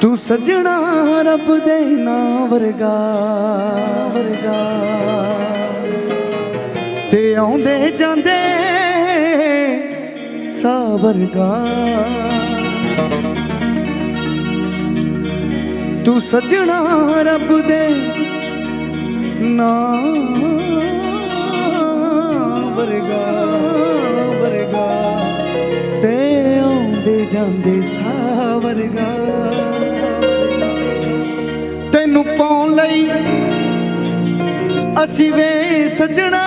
ਤੂੰ ਸਜਣਾ ਰੱਬ ਦੇ ਨਾਂ ਵਰਗਾ ਵਰਗਾ। ਤੇ ਆਉਂਦੇ ਜਾਂਦੇ ਸਾ ਵਰਗਾ। ਤੂੰ ਸਜਣਾ ਰੱਬ ਦੇ ਨਾਂ ਵਰਗਾ ਵਰਗਾ। ਤੇ ਆਉਂਦੇ ਜਾਂਦੇ ਸਾ ਵਰਗਾ। ਤੈਨੂੰ ਪਾਉਣ ਲਈ ਅਸੀਂ ਵੇ ਸਜਣਾ।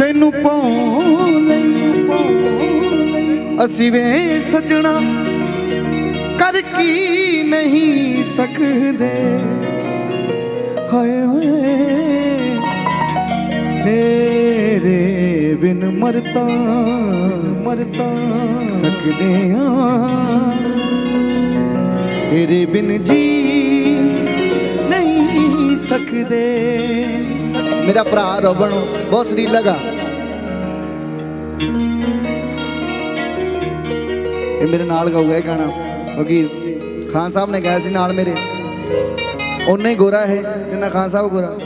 ਤੈਨੂੰ ਪਾਉਣ ਲਈ ਪਾਉਣ ਲਈ ਅਸੀਂ ਵੇ ਸਜਣਾ। ਕਰ ਕੀ ਨਹੀਂ ਸਕਦੇ? ਹਾਏ ਹੋਏ, ਤੇਰੇ ਬਿਨ ਮਰਤਾ ਮਰਤਾ ਸਕਦੇ ਆ ਤੇਰੇ ਬਿਨ ਜੀ ਨਹੀਂ ਸਕਦੇ। ਮੇਰਾ ਭਰਾ ਰਵਣ, ਬਹੁਤ ਸਰੀਲਾ ਗਾ ਇਹ ਮੇਰੇ ਨਾਲ ਗਾਊਗਾ ਇਹ ਗਾਣਾ। ਕਿਉਂਕਿ ਖਾਨ ਸਾਹਿਬ ਨੇ ਗਾਇਆ ਸੀ ਨਾਲ ਮੇਰੇ। ਉਹਨੇ ਹੀ ਗੋਰਾ ਹੈ ਜਿੰਨਾ ਖਾਨ ਸਾਹਿਬ ਗੋਰਾ।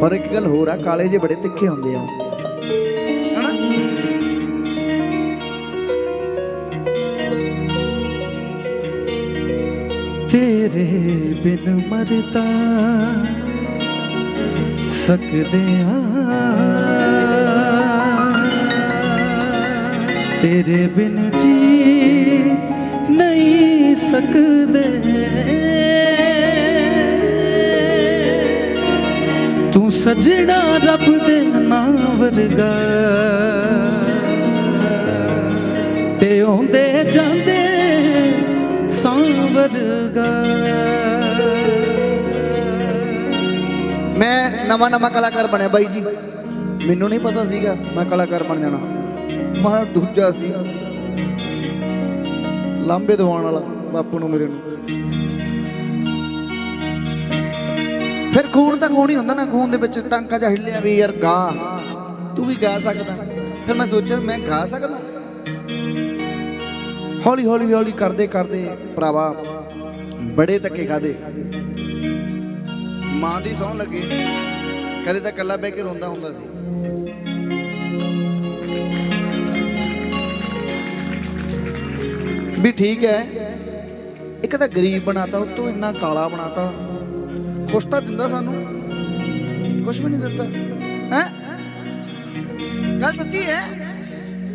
ਪਰ ਇੱਕ ਗੱਲ ਹੋਰ ਆ, ਕਾਲੇ ਜੇ ਬੜੇ ਤਿੱਖੇ ਹੁੰਦੇ ਆ। ਤੇਰੇ ਬਿਨ ਮਰਦਾ ਸਕਦੇ ਆ ਤੇਰੇ ਬਿਨ ਜੀ ਨਹੀਂ ਸਕਦੇ। ਤੂੰ ਸਜਣਾ ਰੱਬ ਦੇ ਨਾਂ ਵਰਗਾ। ਤੇ ਆਉਂਦੇ ਜਾਂਦੇ ਸਾਂਵਰਗਾ ਮੈਂ ਨਵਾਂ ਨਵਾਂ ਕਲਾਕਾਰ ਬਣਿਆ ਬਾਈ ਜੀ। ਮੈਨੂੰ ਨਹੀਂ ਪਤਾ ਸੀਗਾ ਮੈਂ ਕਲਾਕਾਰ ਬਣ ਜਾਣਾ। ਮੈਂ ਦੂਜਾ ਸੀ। ਲਾਂਬੇ ਦਵਾਉਣ ਵਾਲਾ ਬਾਪੂ ਨੂੰ ਮੇਰੇ ਨੂੰ। ਫਿਰ ਖੂਨ ਤਾਂ ਖੂਨ ਹੀ ਹੁੰਦਾ ਨਾ, ਖੂਨ ਦੇ ਵਿੱਚ ਟਾਂਕਾ ਜਿਹਾ ਹਿੱਲਿਆ ਵੀ ਯਾਰ ਗਾ। ਤੂੰ ਵੀ ਗਾ ਸਕਦਾ। ਫਿਰ ਮੈਂ ਸੋਚਿਆ ਮੈਂ ਗਾ ਸਕਦਾ। ਹੌਲੀ ਹੌਲੀ ਹੌਲੀ ਕਰਦੇ ਕਰਦੇ ਭਰਾਵਾ ਬੜੇ ਧੱਕੇ ਖਾਦੇ। ਮਾਂ ਦੀ ਸੌਂ ਲੱਗੇ। ਕਦੇ ਤਾਂ ਇਕੱਲਾ ਬਹਿ ਕੇ ਰੋਂਦਾ ਹੁੰਦਾ ਸੀ। ਵੀ ਠੀਕ ਹੈ, ਇੱਕ ਤਾਂ ਗਰੀਬ ਬਣਾਤਾ ਉਤੋਂ ਇੰਨਾ ਕਾਲਾ ਬਣਾਤਾ। ਕੁਛ ਤਾਂ ਦਿੰਦਾ ਸਾਨੂੰ। ਕੁਛ ਵੀ ਨਹੀਂ ਦਿੱਤਾ। ਹੈ? ਗੱਲ ਸੱਚੀ ਹੈ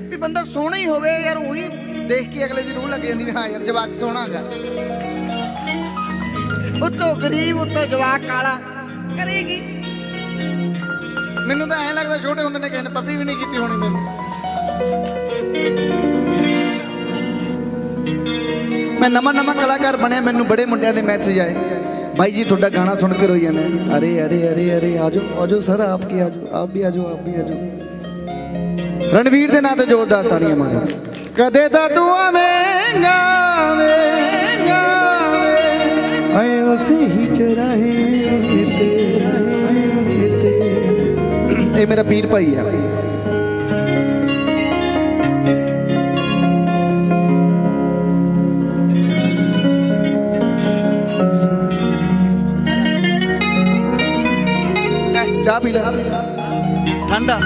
ਵੀ ਬੰਦਾ ਸੋਹਣਾ ਹੀ ਹੋਵੇ ਯਾਰ, ਉਹੀ ਦੇਖ ਕੇ ਅਗਲੇ ਦੀ ਰੂਹ ਲੱਗ ਜਾਂਦੀ ਵੀ ਹਾਂ ਯਾਰ, ਜਵਾਕ ਸੋਹਣਾ ਹੈਗਾ ਉੱਤੋਂ ਗਰੀਬ ਉੱਤੋਂ ਜਵਾਕ ਕਾਲਾ ਕਰੇਗੀ। ਮੈਨੂੰ ਤਾਂ ਐਂ ਲੱਗਦਾ ਛੋਟੇ ਹੁੰਦੇ ਨੇ ਕਿਸੇ ਨੇ ਪੱਪੀ ਵੀ ਨਹੀਂ ਕੀਤੀ ਹੋਣੀ ਮੈਨੂੰ। ਮੈਂ ਨਵਾਂ ਨਵਾਂ ਕਲਾਕਾਰ ਬਣਿਆ, ਮੈਨੂੰ ਬੜੇ ਮੁੰਡਿਆਂ ਦੇ ਮੈਸੇਜ ਆਏ। ਭਾਈ ਜੀ, ਤੁਹਾਡਾ ਗਾਣਾ ਸੁਣ ਕੇ ਰੋਈ ਜਾਂਦੇ ਆ। ਅਰੇ ਅਰੇ ਅਰੇ ਅਰੇ, ਆਜੋ ਆਜੋ ਸਰ, ਆਪ ਕੀ ਆਜੋ, ਆਪ ਵੀ ਆਜੋ, ਆਪ ਵੀ ਆਜੋ। ਰਣਵੀਰ ਦੇ ਨਾਂ ਤੇ ਜ਼ੋਰਦਾਰ ਤਾੜੀਆਂ ਮਾਰੋ। ਕਦੇ ਤਾਂ ਤੂੰ ਆਵੇਂਗਾ ਆਵੇਂਗਾ ਆਏ ਉਸੇ ਹੀ ਚਰਾਹੇ ਉਸੇ ਤੇ ਰਹੇ ਉਸੇ ਤੇ ਇਹ ਮੇਰਾ ਪੀਰ ਭਾਈ ਆ ਲੈ, ਚਾਹ ਪੀ ਲੈ ਠੰਡਾ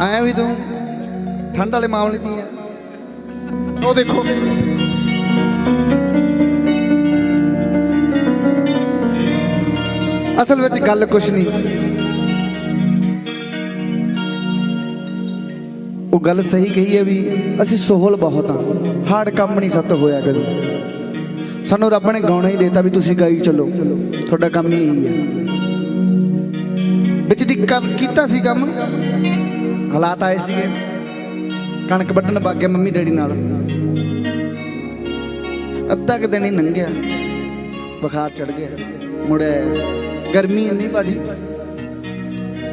ਆਇਆ ਵੀ ਤੂੰ ਠੰਡ ਵਾਲੇ ਮਾਮਲੇ ਦੀ ਆ ਉਹ ਦੇਖੋ ਅਸਲ ਵਿੱਚ ਗੱਲ ਕੁਛ ਨਹੀਂ। ਉਹ ਗੱਲ ਸਹੀ ਕਹੀ ਹੈ ਵੀ ਅਸੀਂ ਸੋਹਲ ਬਹੁਤ ਆ ਹਾਰਡ ਕੰਮ ਨਹੀਂ ਸੱਤ ਹੋਇਆ ਕਦੇ। ਸਾਨੂੰ ਰੱਬ ਨੇ ਗਾਉਣਾ ਹੀ ਦੇਤਾ ਵੀ ਤੁਸੀਂ ਗਾਈ ਚੱਲੋ। ਤੁਹਾਡਾ ਕੰਮ ਹੀ ਇਹੀ ਹੈ। ਵਿੱਚ ਦੀ ਕਰ ਕੀਤਾ ਸੀ ਕੰਮ। ਹਾਲਾਤ ਆਏ ਸੀਗੇ। ਕਣਕ ਵੱਢਣ ਵਗ ਮੰਮੀ ਡੈਡੀ ਨਾਲ। ਅੱਧਾ ਕਿ ਦਿਨ ਹੀ ਲੰਘਿਆ। ਬੁਖਾਰ ਚੜ ਗਿਆ। ਮੁੜਿਆ ਗਰਮੀ ਇੰਨੀ ਭਾਜੀ।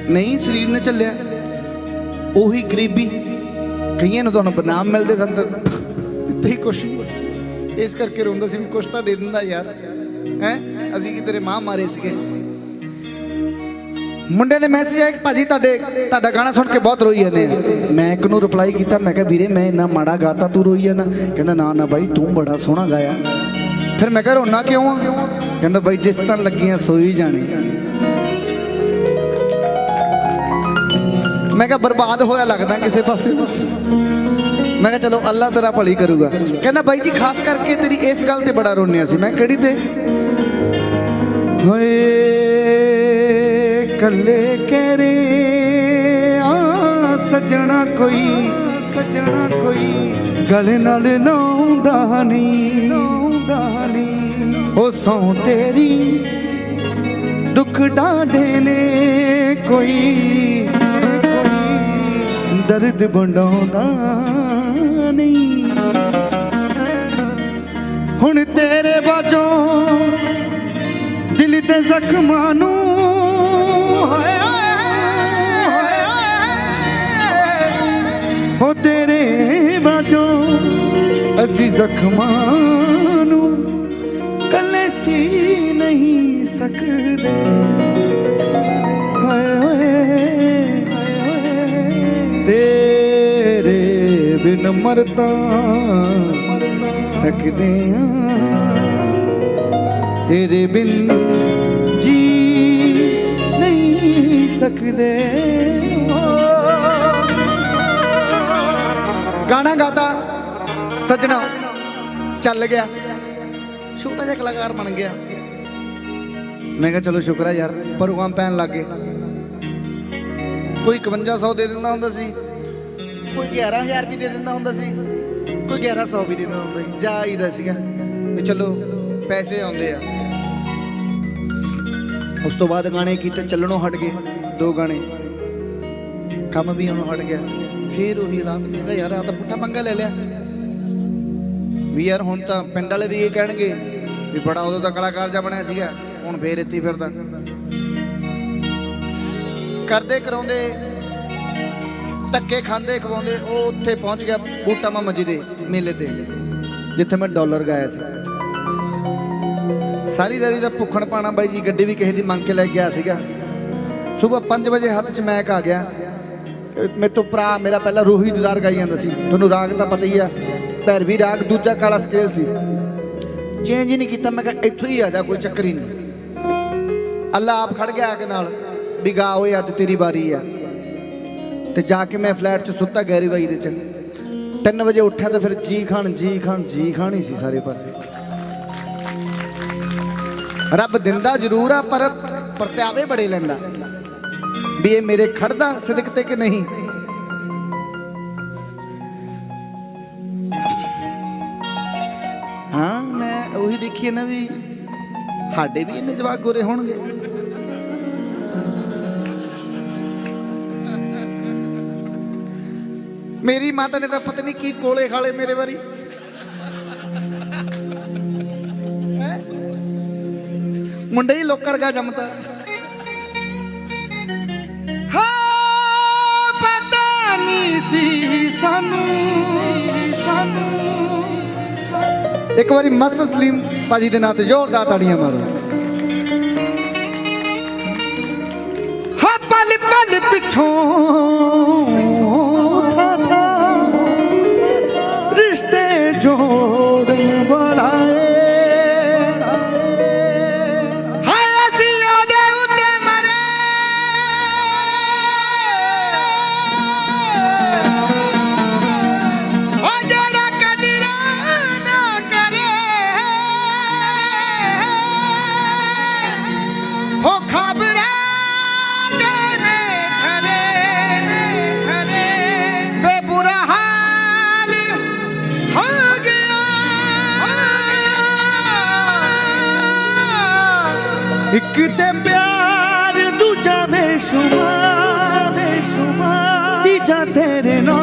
ਨਹੀਂ, ਸਰੀਰ ਨੇ ਚੱਲਿਆ। ਉਹੀ ਗਰੀਬੀ। ਕਈਆਂ ਨੂੰ ਤੁਹਾਨੂੰ ਬਦਨਾਮ ਮਿਲਦੇ ਸਨ ਤਾਂ ਦਿੱਤੇ ਹੀ ਕੁਛ ਇਸ ਕਰਕੇ ਰੋਂਦਾ ਸੀ ਵੀ ਕੁਛ ਤਾਂ ਦੇ ਦਿੰਦਾ ਯਾਰ। ਹੈ? ਅਸੀਂ ਕਿ ਤੇਰੇ ਮਾਂ ਮਾਰੇ ਸੀਗੇ। ਮੁੰਡੇ ਦੇ ਮੈਸੇਜ ਆਇਆ ਕਿ ਭਾਜੀ ਤੁਹਾਡੇ, ਤੁਹਾਡਾ ਗਾਣਾ ਸੁਣ ਕੇ ਬਹੁਤ ਰੋਈ ਜਾਂਦੇ ਆ। ਮੈਂ ਇੱਕ ਨੂੰ ਰਿਪਲਾਈ ਕੀਤਾ, ਮੈਂ ਕਿਹਾ, ਵੀਰੇ, ਮੈਂ ਇੰਨਾ ਮਾੜਾ ਗਾਤਾ, ਤੂੰ ਰੋਈ ਜਾਂਦਾ ਕਹਿੰਦਾ, ਨਾ ਨਾ ਬਾਈ ਤੂੰ ਬੜਾ ਸੋਹਣਾ ਗਾਇਆ। ਫਿਰ ਮੈਂ ਕਿਹਾ, ਰੋਣਾ ਕਿਉਂ ਆ? ਕਹਿੰਦਾ ਬਾਈ ਜਿਸ ਤਰ੍ਹਾਂ ਲੱਗੀਆਂ ਸੋਈ ਜਾਣੀ। ਮੈਂ ਕਿਹਾ, ਬਰਬਾਦ ਹੋਇਆ ਲੱਗਦਾ ਕਿਸੇ ਪਾਸੇ। ਮੈਂ ਕਿਹਾ, ਚਲੋ, ਅੱਲਾ ਤੇਰਾ ਭਲੀ ਕਰੂਗਾ। ਕਹਿੰਦਾ, ਬਾਈ ਜੀ, ਖਾਸ ਕਰਕੇ ਤੇਰੀ ਇਸ ਗੱਲ ਤੇ ਬੜਾ ਰੋਣਿਆ ਸੀ ਮੈਂ ਕਿਹੜੀ ਤੇ? ਹੋਏ ਕੱਲੇ ਕਹਿਰੇ ਆ, ਸਜਣਾ ਕੋਈ ਸਜਣਾ ਕੋਈ, ਗਲੇ ਨਾਲ ਲਾਉਂਦਾ ਨਹੀਂ ਉਹ ਸੌ ਤੇਰੀ, ਦੁੱਖ ਡਾਢੇ ਨੇ ਕੋਈ ਕੋਈ ਦਰਦ ਵੰਡਾਉਂਦਾ ਨਹੀਂ। ਹੁਣ ਤੇਰੇ ਬਾਝੋਂ ਦਿਲ ਤੇ ਜ਼ਖਮਾਂ ਨੂੰ ਹਾਏ ਹਾਏ ਹੋ ਤੇਰੇ ਬਾਝੋਂ ਅਸੀਂ ਜ਼ਖਮਾਂ ਨੂੰ ਨਹੀਂ ਸਕਦੇ ਹਾਏ ਹਾਏ ਤੇਰੇ ਬਿਨ ਮਰਦਾ ਸਕਦੇ ਆ ਤੇਰੇ ਬਿਨ ਜੀ ਨਹੀਂ ਸਕਦੇ ਗਾਣਾ ਗਾਤਾ ਸੱਜਣਾ ਚੱਲ ਗਿਆ ਛੋਟਾ ਜਿਹਾ ਕਲਾਕਾਰ ਬਣ ਗਿਆ। ਮੈਂ ਕਿਹਾ, ਚਲੋ, ਸ਼ੁਕਰ ਹੈ ਯਾਰ, ਪ੍ਰੋਗਰਾਮ ਪੈਣ ਲੱਗ ਗਏ। ਕੋਈ 5100 ਦੇ ਦਿੰਦਾ ਹੁੰਦਾ ਸੀ, ਕੋਈ 11000 ਵੀ ਦੇ ਦਿੰਦਾ ਹੁੰਦਾ ਸੀ, ਕੋਈ 1100 ਵੀ ਦੇ ਦਿੰਦਾ ਹੁੰਦਾ ਸੀ ਜਾਈਦਾ ਸੀਗਾ। ਵੀ ਚਲੋ, ਪੈਸੇ ਆਉਂਦੇ ਆ। ਉਸ ਤੋਂ ਬਾਅਦ ਗਾਣੇ ਕੀਤੇ, ਚੱਲਣੋਂ ਹਟ ਗਏ ਦੋ ਗਾਣੇ। ਕੰਮ ਵੀ ਉਹਨੂੰ ਹਟ ਗਿਆ। ਫਿਰ ਉਹੀ ਰਾਤ ਮੈਂ ਕਿਹਾ, ਯਾਰ ਆ ਤਾਂ ਪੁੱਠਾ ਪੰਗਾ ਲੈ ਲਿਆ। ਵੀ ਯਾਰ, ਹੁਣ ਤਾਂ ਪਿੰਡ ਵਾਲੇ ਵੀ ਇਹ ਕਹਿਣਗੇ ਵੀ ਬੜਾ ਉਦੋਂ ਦਾ ਕਲਾਕਾਰ ਜਾ ਬਣਿਆ ਸੀਗਾ, ਹੁਣ ਫੇਰ ਇੱਥੇ ਫਿਰਦਾ। ਕਰਦੇ ਕਰਾਉਂਦੇ ਧੱਕੇ ਖਾਂਦੇ ਖਵਾਉਂਦੇ, ਉਹ ਉੱਥੇ ਪਹੁੰਚ ਗਿਆ ਬੂਟਾ ਮਾਮਾ ਜੀ ਦੇ ਮੇਲੇ ਤੇ, ਜਿੱਥੇ ਮੈਂ ਡਾਲਰ ਗਾਇਆ ਸੀ। ਸਾਰੀ ਦਾਰੀ ਦਾ ਭੁੱਖਣ ਪਾਣਾ ਬਾਈ ਜੀ ਗੱਡੀ ਵੀ ਕਿਸੇ ਦੀ ਮੰਗ ਕੇ ਲੈ ਕੇ ਗਿਆ ਸੀਗਾ। ਸਵੇਰ 5 ਵਜੇ ਹੱਥ 'ਚ ਮੈਕ ਆ ਗਿਆ। ਮੇਰੇ ਤੋਂ ਭਰਾ ਮੇਰਾ ਪਹਿਲਾਂ ਰੂਹੀ ਦੀਦਾਰ ਗਾਈ ਜਾਂਦਾ ਸੀ। ਤੁਹਾਨੂੰ ਰਾਗ ਤਾਂ ਪਤਾ ਹੀ ਆ, ਭੈਰਵੀ ਰਾਗ ਦੂਜਾ ਕਾਲਾ ਸਕੇਲ ਸੀ। ਚੇਂਜ ਹੀ ਨਹੀਂ ਕੀਤਾ, ਮੈਂ ਕਿਹਾ ਇੱਥੋਂ ਹੀ ਆ ਜਾ, ਕੋਈ ਚੱਕਰ ਹੀ ਨਹੀਂ। ਅੱਲਾ ਆਪ ਖੜ ਗਿਆ ਆ ਕੇ ਨਾਲ, ਵੀ ਗਾ ਓਏ, ਅੱਜ ਤੇਰੀ ਵਾਰੀ ਆ। ਤੇ ਜਾ ਕੇ ਮੈਂ ਫਲੈਟ 'ਚ ਸੁੱਤਾ ਗੈਰੀ ਬਾਈ ਦੇ 'ਚ। 3 ਵਜੇ ਉੱਠਿਆ ਤਾਂ ਫਿਰ ਜੀ ਖਾਣ ਜੀ ਖਾਣ ਜੀ ਖਾਣ ਹੀ ਸੀ ਸਾਰੇ ਪਾਸੇ। ਰੱਬ ਦਿੰਦਾ ਜ਼ਰੂਰ ਆ, ਪਰ ਪਰਤਿਆਵੇ ਬੜੇ ਲੈਂਦਾ। ਵੀ ਇਹ ਮੇਰੇ ਖੜਦਾ ਸਿਦਕ ਤੇ ਕਿ ਨਹੀਂ? ਮੈਂ ਨਾ ਵੀ ਸਾਡੇ ਵੀ ਇੰਨੇ ਜਵਾਕ ਗੋਰੇ ਹੋਣਗੇ। ਮੇਰੀ ਮਾਤਾ ਨੇ ਤਾਂ ਪਤਾ ਨਹੀਂ ਕੀ ਕੋਲੇ ਖਾਲੇ ਮੇਰੇ ਵਾਰੀ। ਮੁੰਡੇ ਹੀ ਲੋਕਰ ਗਾ ਜੰਮਤਾ ਹਾਂ, ਪਤਾ ਨਹੀਂ ਸੀ ਸਾਨੂੰ ਸਾਨੂੰ। ਇੱਕ ਵਾਰੀ ਮਸਤ ਸਲੀਮ ਭਾਜੀ ਦੇ ਨਾਂ ਤੇ ਜ਼ੋਰਦਾਰ ਤਾੜੀਆਂ ਮਾਰੋ। ਹਾਂ ਪਲ ਪਲ ਪਿੱਛੋਂ ਤੀਜਾ ਤੇਰੇ